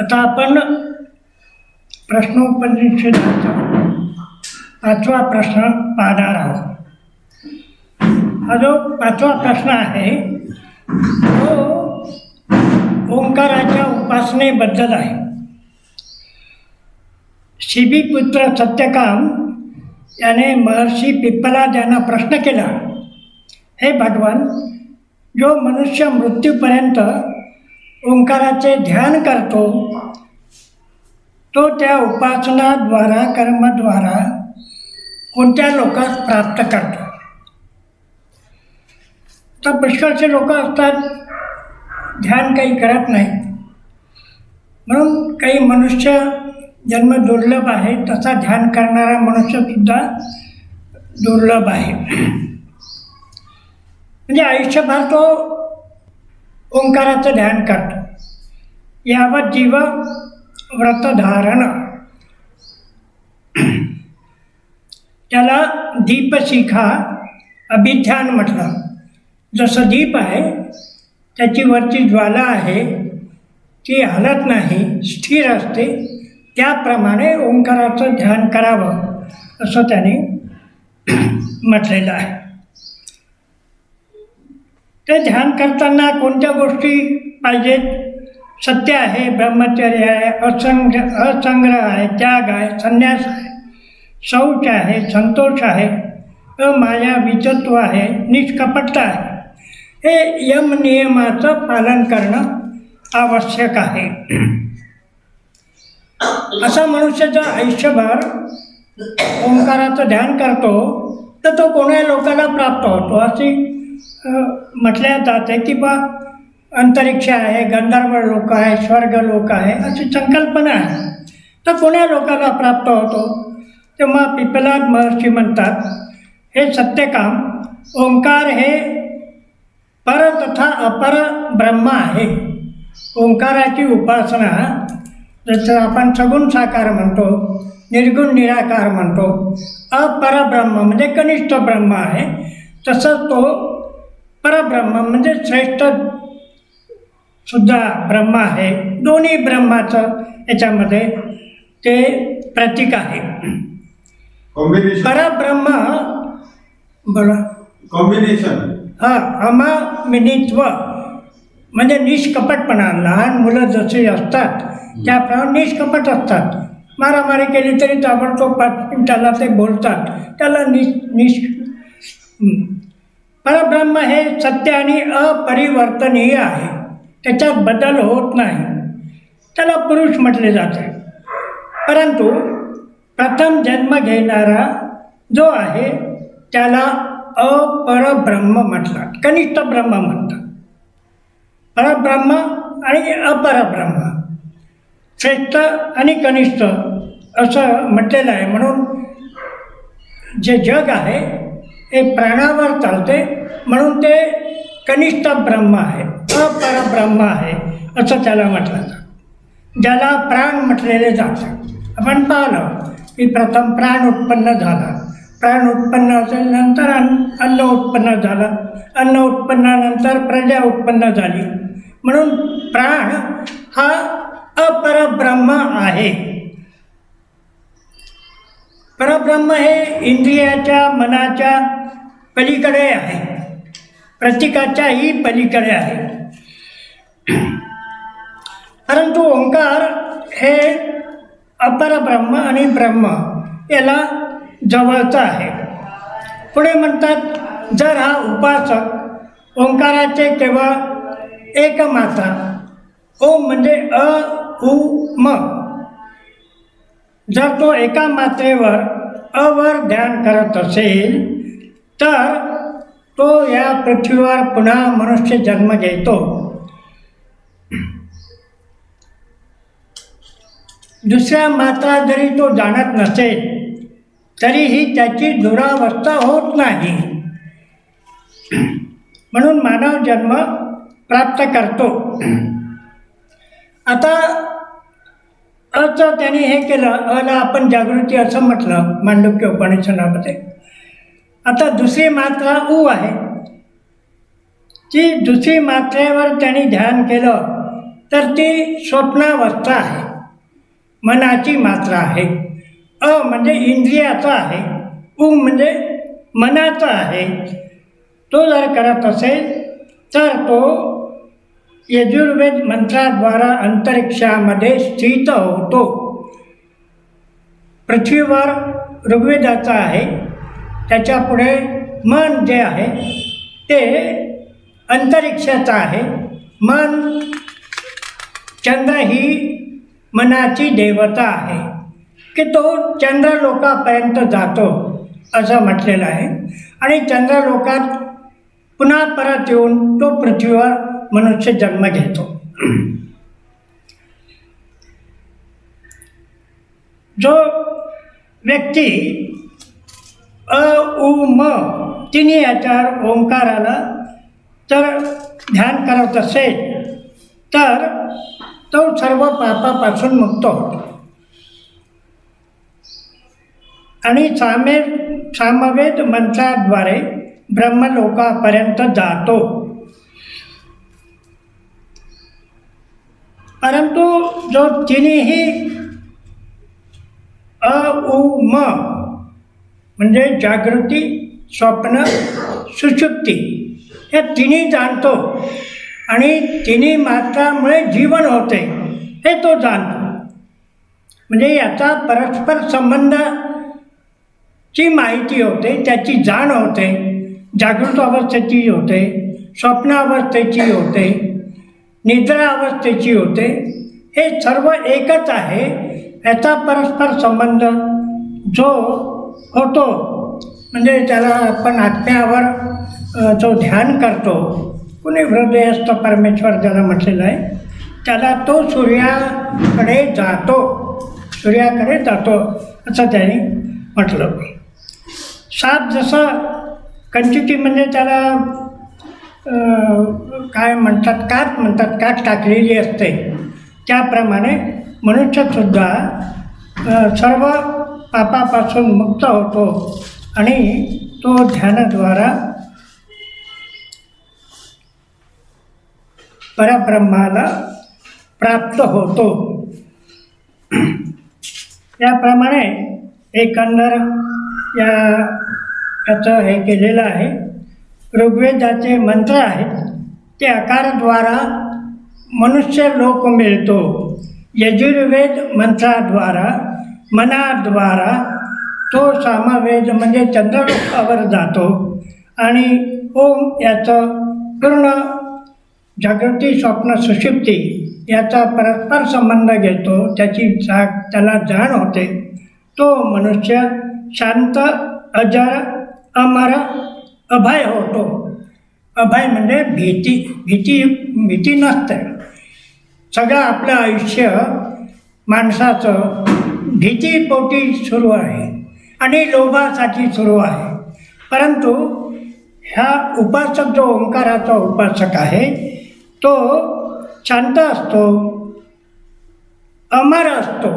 आता आपण प्रश्नोपनिषदाचा पाचवा प्रश्न पाहणार आहोत. हा जो पाचवा प्रश्न आहे तो ओंकाराच्या उपासनेबद्दल आहे. शिबीपुत्र सत्यकाम याने महर्षी पिप्पलाद यांना प्रश्न केला हे भगवान जो मनुष्य मृत्यूपर्यंत ओंकाराचे ध्यान करतो. तो त्या उपासनाद्वारा कर्मद्वारा कोणत्या लोकास प्राप्त करतो? तर पुष्कळचे लोक असतात ध्यान काही करत नाही म्हणून काही मनुष्य जन्म दुर्लभ आहे तसा ध्यान करणारा मनुष्यसुद्धा दुर्लभ आहे. म्हणजे आयुष्यभर तो ओंकाराचं ध्यान करतो. यावत जीव व्रतधारण त्याला दीपशिखा अभिध्यान म्हटलं. जसं दीप आहे त्याची वरची ज्वाला आहे ती हलत नाही स्थिर असते त्याप्रमाणे ओंकाराचं ध्यान करावं असं त्याने म्हटलेलं आहे. ते ध्यान करताना कोणत्या गोष्टी पाहिजेत? सत्य आहे ब्रह्मचर्य आहे असंग असंग्रह आहे त्याग आहे संन्यास आहे शौच आहे संतोष आहे अमाया विचत्व आहे निष्कपटता आहे. हे यम नियमाचं पालन करणं आवश्यक आहे. असा मनुष्य जर आयुष्यभर ओंकाराचं ध्यान करतो तर तो कोण्या लोकांना प्राप्त होतो? अशी म्हटल्या जाते की बा अंतरिक्ष आहे गंधर्व लोक आहे स्वर्ग लोक आहे अशी संकल्पना आहे. तर कोण्या लोकांना प्राप्त होतो. तेव्हा पिपलाद महर्षी म्हणतात हे सत्यकाम ओंकार हे पर तथा अपर ब्रह्म आहे. ओंकाराची उपासना जसं आपण सगुण साकार म्हणतो निर्गुण निराकार म्हणतो अपरब्रह्म म्हणजे कनिष्ठ ब्रह्म आहे तसंच तो परब्रह्म म्हणजे श्रेष्ठ सुद्धा ब्रह्म आहे. दोन्ही ब्रह्माचं याच्यामध्ये ते प्रतीक आहे. कॉम्बिनेशन परब्रह्म बोला. कॉम्बिनेशन हा अमा मिनित्व म्हणजे निष्कपटपणा. लहान मुलं जसे असतात त्याप्रमाणे निष्कपट असतात. मारामारी केली तरी ताबडतोब पाच मिनिटाला ते बोलतात. त्याला निष निष. परब्रह्म हे सत्य आणि अपरिवर्तनीय आहे. त्याच्यात बदल होत नाही. त्याला पुरुष म्हटले जाते. परंतु प्रथम जन्म घेणारा जो आहे त्याला अपरब्रह्म म्हटलं. कनिष्ठ ब्रह्म म्हणतात. परब्रह्म आणि अपरब्रह्म. श्रेष्ठ आणि कनिष्ठ असं म्हटलेलं आहे. म्हणून जे जग आहे हे प्राणावर चालते म्हणून ते कनिष्ठ ब्रह्म आहे अपरब्रह्म आहे असं त्याला म्हटलं जातं. ज्याला प्राण म्हटलेले जाते. आपण पाहिलं की प्रथम प्राण उत्पन्न झाला. प्राण उत्पन्न असेल नंतर अन्न अन्न उत्पन्न झालं. अन्न उत्पन्नानंतर प्रजा उत्पन्न झाली. म्हणून प्राण हा अपरब्रह्म आहे. परब्रह्म हे इंद्रियाच्या मनाच्या पलीकडे आहे. प्रतीकाच्याही पलीकडे आहे. परंतु ओंकार हे अपरब्रह्म आणि ब्रह्म याला जवळचं आहे. पुढे म्हणतात जर हा उपासक ओंकाराचे केवळ एक मात्रा ओम म्हणजे अ उ म. जर तो एका मात्रेवर अवर ध्यान करत असेल तर तो या पृथ्वीवर पुन्हा मनुष्य जन्म घेतो. दुसऱ्या मात्रा जरी तो जाणत नसेल तरीही त्याची दुरावस्था होत नाही. म्हणून मानव जन्म प्राप्त करतो. आता अचं त्यांनी हे केलं अला आपण जागृती असं म्हटलं मांडुक्य उपनिषदामध्ये. आता दुसरी मात्रा ऊ आहे. ती दुसरी मात्रेवर त्यांनी ध्यान केलं तर ती स्वप्नावस्था आहे. मनाची मात्रा आहे. अ म्हणजे इंद्रियाचा आहे. उ म्हणजे मनाचा आहे. तो जर करत असेल तर तो यजुर्वेद मंत्राद्वारा अंतरिक्षामध्ये स्थित होतो. पृथ्वीवर ऋग्वेदाचा आहे. त्याच्यापुढे मन जे आहे ते अंतरिक्षाचं आहे. मन चंद्र ही मनाची देवता आहे. की तो चंद्रलोकापर्यंत जातो असं म्हटलेलं आहे. आणि चंद्रलोकात पुन्हा परत येऊन तो पृथ्वीवर मनुष्य जन्म घेतो. जो व्यक्ती अ उ म. तिन्ही याच्यावर ओंकाराला तर ध्यान करत असेल तर तो सर्व पापापासून मुक्त होतो. आणि सामे सामवेद मंत्राद्वारे ब्रह्मलोकापर्यंत जातो. परंतु जो तिन्ही अ उ म म्हणजे जागृती स्वप्न सुशुक्ती या तिन्ही जाणतो. आणि तिन्ही मात्रामुळे जीवन होते हे तो जाणतो. म्हणजे याचा परस्पर संबंधाची माहिती होते त्याची जाण होते जागृत अवस्थेची होते स्वप्न अवस्थेची होते निद्रा अवस्थेची होते हे सर्व एकच आहे याचा परस्पर संबंध जो होतो. म्हणजे त्याला आपण आत्म्यावर जो ध्यान करतो कुणी हृदयस्थ परमेश्वर ज्याला म्हटलेलं आहे त्याला तो सूर्याकडे जातो सूर्याकडे जातो असं त्याने म्हटलं. साप जसं कंचुकी म्हणजे त्याला काय म्हणतात कात म्हणतात कात टाकलेली असते त्याप्रमाणे मनुष्यसुद्धा सर्व पापापासून मुक्त होतो आणि तो ध्यानाद्वारा परब्रह्माला प्राप्त होतो. याप्रमाणे एकंदर या याचं हे केलेलं आहे. ऋग्वेदाचे मंत्र आहेत. ते आकारद्वारा मनुष्य लोक मिळतो. यजुर्वेद मंत्राद्वारा मनाद्वारा तो सामवेद म्हणजे चंद्रलोकावर जातो. आणि ओम याचं पूर्ण जागृती स्वप्न सुषुप्ती याचा परस्पर संबंध घेतो. त्याची जाग त्याला जाण होते. तो मनुष्य शांत अजर अमर अभय होतो. अभय म्हणजे भीती भीती भीती नसते. सगळं आपलं आयुष्य माणसाचं भीतीपोटी सुरू आहे आणि लोभासाठी सुरू आहे. परंतु ह्या उपासक जो ओंकाराचा उपासक आहे तो शांत असतो अमर असतो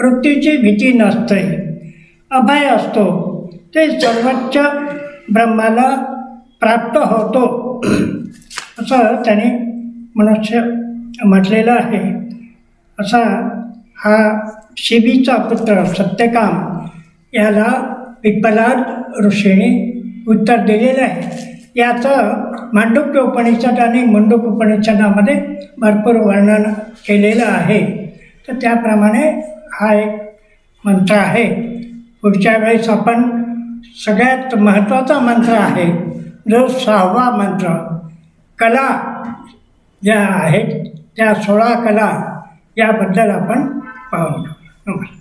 मृत्यूची भीती नसते अभय असतो ते सर्वोच्च ब्रह्माला प्राप्त होतो. असं त्याने मनुष्य म्हटलेलं आहे. असा हा शिबीचा पुत्र सत्यकाम याला पिप्पलाद ऋषीने उत्तर दिलेलं आहे. याचं मांडुक्य उपनिषद आणि मंडूक उपनिषदामध्ये भरपूर वर्णन केलेलं आहे. तर त्याप्रमाणे हा एक मंत्र आहे. पुढच्या वेळेस आपण सगळ्यात महत्त्वाचा मंत्र आहे. जो सहावा मंत्र कला ज्या आहेत त्या सोळा कला याबद्दल आपण पाहूया. Okay.